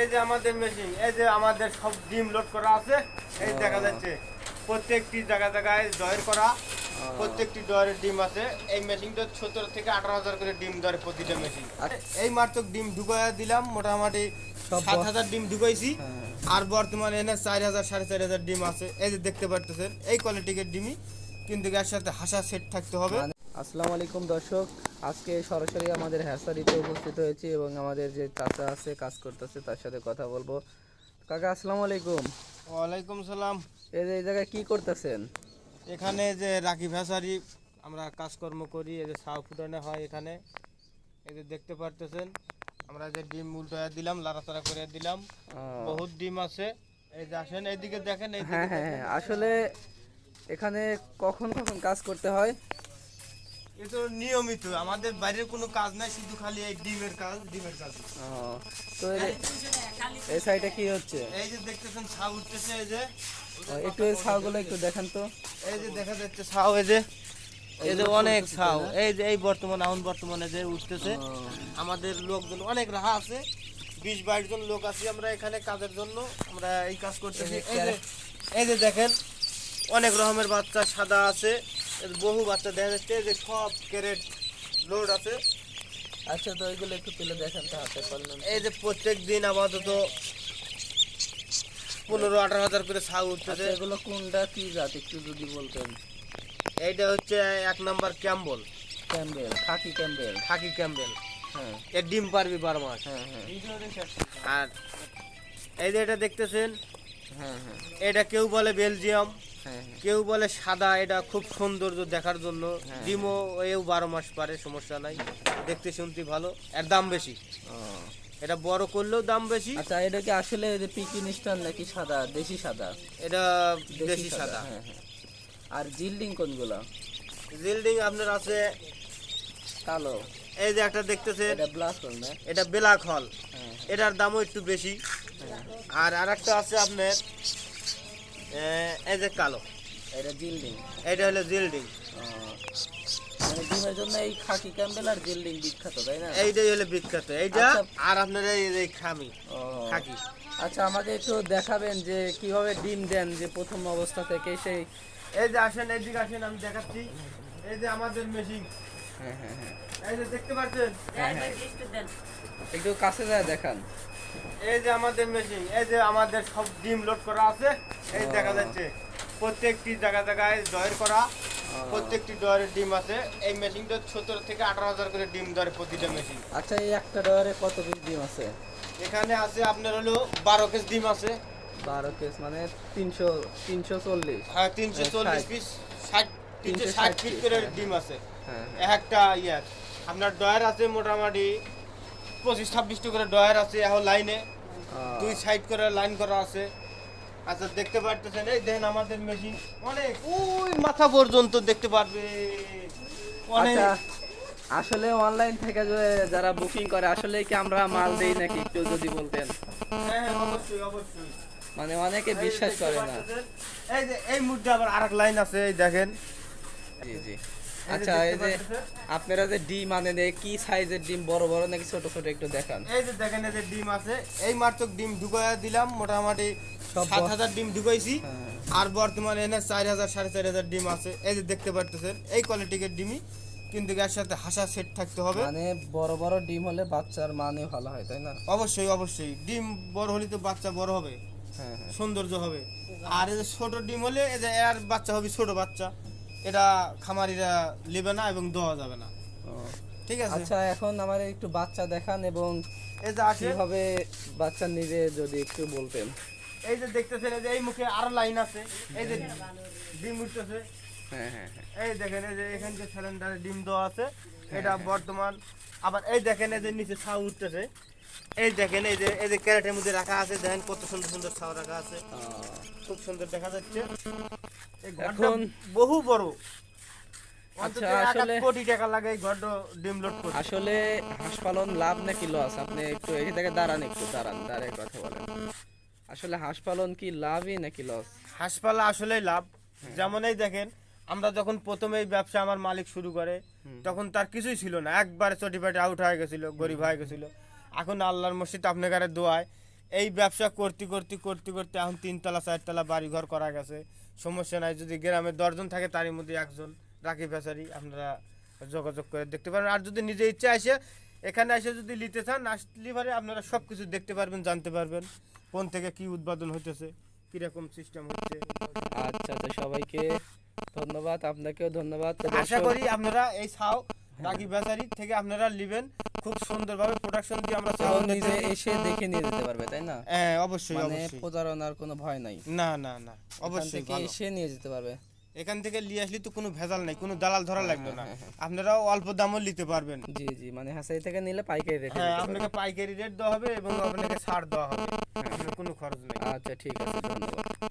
এই যে আমাদের মেশিন এই যে আমাদের সব ডিম লোড করা আছে এই দেখা যাচ্ছে প্রত্যেকটি জায়গা জায়গায় ডয়ের করা প্রত্যেকটি ডয়ের ডিম আছে। এই মেশিনটা সতেরো থেকে আঠারো হাজার করে ডিম ধরে প্রতিটা মেশিন এই মাত্র ডিম ঢুকাইয়া দিলাম মোটামুটি সাত হাজার ডিম ঢুকাইছি হ্যাঁ। আর বর্তমানে এনে চার হাজার সাড়ে চার হাজার ডিম আছে। এই যে দেখতে পারতেছেন এই কোয়ালিটির ডিমই কিন্তু এর সাথে হাসা সেট থাকতে হবে। মানে- আসসালামু আলাইকুম দর্শক। আজকে সরাসরি আমাদের হ্যাসারিতে উপস্থিত হয়েছি এবং আমাদের যে চাচা আছে কাজ করতেছে তার সাথে কথা বলব। কাকা আসসালামু আলাইকুম। ওয়ালাইকুম সালাম। এই যে এই জায়গায় কি করতেছেন? এখানে যে রাখি ভেসারি আমরা কাজকর্ম করি এই যে সাউ ফুটানো হয় এখানে। এই যে দেখতে পারতেছেন আমরা যে ডিম উল্টায়া দিলাম লাড়াচাড়া করে দিলাম। বহুত ডিম আছে। এই যে আসেন এইদিকে দেখেন হ্যাঁ হ্যাঁ হ্যাঁ আসলে এখানে কখন কখন কাজ করতে হয়? এ তো নিয়মিত আমাদের বাইরের কোনো কাজ নাই শুধু খালি এই ডিমের কাজ ডিমের কাজ। তো এই যে- এই সাইডে কি হচ্ছে? এই যে দেখতেছেন ছাউ উঠতেছে এই যে। একটু এই ছাগুলো একটু দেখেন তো। এই যে দেখা যাচ্ছে ছাউ এই যে। এই যে অনেক ছাউ এই যে এই বর্তমানে এখন বর্তমানে যে উঠতেছে আমাদের লোকজন অনেক রাহা আছে। বিশ বাইশ জন লোক আছি আমরা এখানে কাজের জন্য আমরা এই কাজ করতেছি। এই যে এই যে দেখেন অনেক রকমের বাচ্চা সাদা আছে। বহু বাচ্চা দেখা যাচ্ছে যে সব ক্যারেট লোড আছে। আচ্ছা তো এগুলো একটু তুলে দেখেন তো হাতে পারলেন এই যে প্রত্যেক দিন আপাতত পনেরো আঠারো হাজার করে আচ্ছা উঠতেছে। এগুলো কোনটা কি জাত একটু যদি বলতেন। এইটা হচ্ছে এক number Campbell. Campbell khaki Campbell. Khaki Campbell. হ্যাঁ। এর ডিম পারবি বারো মাস। হ্যাঁ হ্যাঁ। আর এই যে এটা দেখতেছেন এটা কেউ বলে বেলজিয়াম হ্যাঁ হ্যাঁ। কেউ বলে সাদা এটা খুব সৌন্দর্য দেখার জন্য। হ্যাঁ। ডিমও এও বারো মাস পারে সমস্যা নাই। দেখতে শুনতে ভালো। এর দাম বেশি। এটা বড় করলেও দাম বেশি। আচ্ছা এটা কি আসলে যে নাকি সাদা দেশি সাদা? এটা দেশি সাদা হ্যাঁ হ্যাঁ। আর জিল্ডিং কোনগুলো? জিল্ডিং আপনার আছে কালো। এই যে একটা দেখতেছেন। এটা হল এটা ব্ল্যাক হল। হ্যাঁ এটার দামও একটু বেশি। হ্যাঁ আর আরেকটা আছে আপনার এই যে কালো। এটা জিল্ডিং। এটা হলো জিল্ডিং। মানে ডিমের জন্য এই খাকি ক্যাম্বেল আর জিল্ডিং বিখ্যাত তাই না? এইটাই হলো বিখ্যাত। এইটা আচ্ছা। আর আপনার এই এই খামি খাকি। আচ্ছা আমাকে একটু দেখাবেন যে কীভাবে ডিম দেন যে প্রথম অবস্থা থেকে সেই এই যে আসেন এইদিকে আসেন আমি দেখাচ্ছি। এই যে আমাদের মেশিন হ্যাঁ হ্যাঁ হ্যাঁ। এই যে দেখতে পাচ্ছেন। একটু কাছে যায় দেখান। এই যে আমাদের মেশিন এই যে আমাদের সব ডিম লোড করা আছে এই দেখা যাচ্ছে প্রত্যেকটি জায়গা জায়গায় ডয়ের করা প্রত্যেকটি ডয়ের ডিম আছে। এই মেশিনটা সতেরো থেকে আঠারো হাজার করে ডিম ধরে প্রতিটা মেশিন আচ্ছা এই একটা ডয়ারে কত পিস ডিম আছে? এখানে আছে আপনার হলো বারো কেস ডিম আছে। বারো পিস মানে তিনশো তিনশো চল্লিশ। হ্যাঁ তিনশো চল্লিশ পিস ষাট তিনশো ষাট ফিট করে ডিম আছে। হ্যাঁ। একটা ইয়ে আপনার ডয়ার আছে মোটামুটি পঁচিশ ছাব্বিশটা করে ডয়ার আছে এখন লাইনে। দুই সাইড করে লাইন করা আছে। আচ্ছা দেখতে পারতেছেন? এই দেখেন আমাদের মেশিন। অনেক। ওই মাথা পর্যন্ত দেখতে পারবে। অনেক। আচ্ছা আসলে অনলাইন থেকে যে যারা বুকিং করে আসলে কি আমরা মাল দেই নাকি একটু যদি বলতেন? হ্যাঁ হ্যাঁ, অবশ্যই অবশ্যই। মানে অনেকে বিশ্বাস করে না। এই যে এই মুদ্রা আবার আরেক লাইন আছে এই দেখেন। জি জি। আচ্ছা এই যে আপনারা যে ডিম আনেন কি সাইজের ডিম? বড় বড় নাকি ছোট ছোট একটু দেখান। এই যে দেখেন এই যে ডিম আছে। এই মাত্র ডিম ঢুকাইয়া দিলাম মোটামুটি সাত হাজার ডিম ঢুকাইছি। হ্যাঁ। আর বর্তমানে এনে চার হাজার সাড়ে চার হাজার ডিম আছে। এই যে দেখতে পারতেছেন এই কোয়ালিটির ডিমই কিন্তু এর সাথে হাসা সেট থাকতে হবে। মানে বড় বড় ডিম হলে বাচ্চার মানে ভালো হয় তাই না? অবশ্যই অবশ্যই। ডিম বড় হলে তো বাচ্চা বড় হবে হ্যাঁ হ্যাঁ। সৌন্দর্য হবে। আর এই যে ছোট ডিম হলে এই যে এর বাচ্চা হবে ছোট বাচ্চা। এটা খামারিরা নেবে না এবং দেওয়া যাবে না। ঠিক আছে? আচ্ছা এখন আমার একটু বাচ্চা দেখান এবং এই যে আসে কীভাবে বাচ্চা নিবে যদি একটু বলতেন। এই যে দেখতেছেন এই যে এই মুখে আরও লাইন আছে। এই যে ডিম উঠতেছে। হ্যাঁ হ্যাঁ হ্যাঁ। এই দেখেন এই যে এখান যে সিলিন্ডারে ডিম দেওয়া আছে এটা বর্তমান। আবার এই দেখেন এই যে নিচে ছাউ উঠতেছে। এই দেখেন এই যে এই যে ক্যারেটের মধ্যে রাখা আছে। দেখেন কত সুন্দর সুন্দর ছাউ রাখা আছে। খুব সুন্দর দেখা যাচ্ছে। এখন- বহু বড়। আচ্ছা, আসলে- কোটি টাকা লাগে ঘরটা করতে। আসলে লাভ নাকি লস আপনি একটু এখান থেকে দাঁড়ান একটু দাঁড়ান দাঁড়ায় কথা বলেন। আসলে কি লাভই নাকি লস হাসপালা আসলেই লাভ। হ্যাঁ। যেমন এই দেখেন আমরা যখন প্রথমে এই ব্যবসা আমার মালিক শুরু করে তখন তার কিছুই ছিল না। একবারে চটিপাটি আউট হয়ে গেছিল গরিব হয়ে গেছিল। এখন আল্লাহর মসজিদ আপনার দোয়ায় এই ব্যবসা করতে করতে করতে করতে এখন তিনতলা চারতলা বাড়ি ঘর করা গেছে। সমস্যা নাই যদি গ্রামে দশজন থাকে তারই মধ্যে একজন রাখি ফেসারি আপনারা যোগাযোগ করে দেখতে পারবেন আর যদি নিজে ইচ্ছা আসে এখানে এসে যদি নিতে চান আসলে পরে আপনারা সব কিছু দেখতে পারবেন জানতে পারবেন কোন থেকে কি উৎপাদন হইতেছে কীরকম সিস্টেম হচ্ছে। আচ্ছা আচ্ছা সবাইকে ধন্যবাদ আপনাকেও ধন্যবাদ। আশা করি আপনারা এই ছাও রাগি বেচারি থেকে আপনারা নেবেন খুব সুন্দরভাবে প্রোডাকশন দিয়ে আমরা ছাও নিজে এসে দেখে নিয়ে যেতে পারবে তাই না? হ্যাঁ অবশ্যই মানে প্রতারণার কোনো ভয় নাই। না না না এখান অবশ্যই থেকে ভালো। এসে নিয়ে যেতে পারবে। এখান থেকে নিয়ে আসলে তো কোনো ভেজাল নাই কোনো দালাল ধরা লাগবে না। হ্যাঁ, হ্যাঁ, আপনারাও অল্প দামও নিতে পারবেন। জি জি মানে হাসাই থেকে নিলে পাইকারি রেট হ্যাঁ আপনাকে পাইকারি রেট দেওয়া হবে এবং আপনাকে ছাড় দেওয়া হবে। কোনো খরচ নেই। আচ্ছা ঠিক আছে ধন্যবাদ।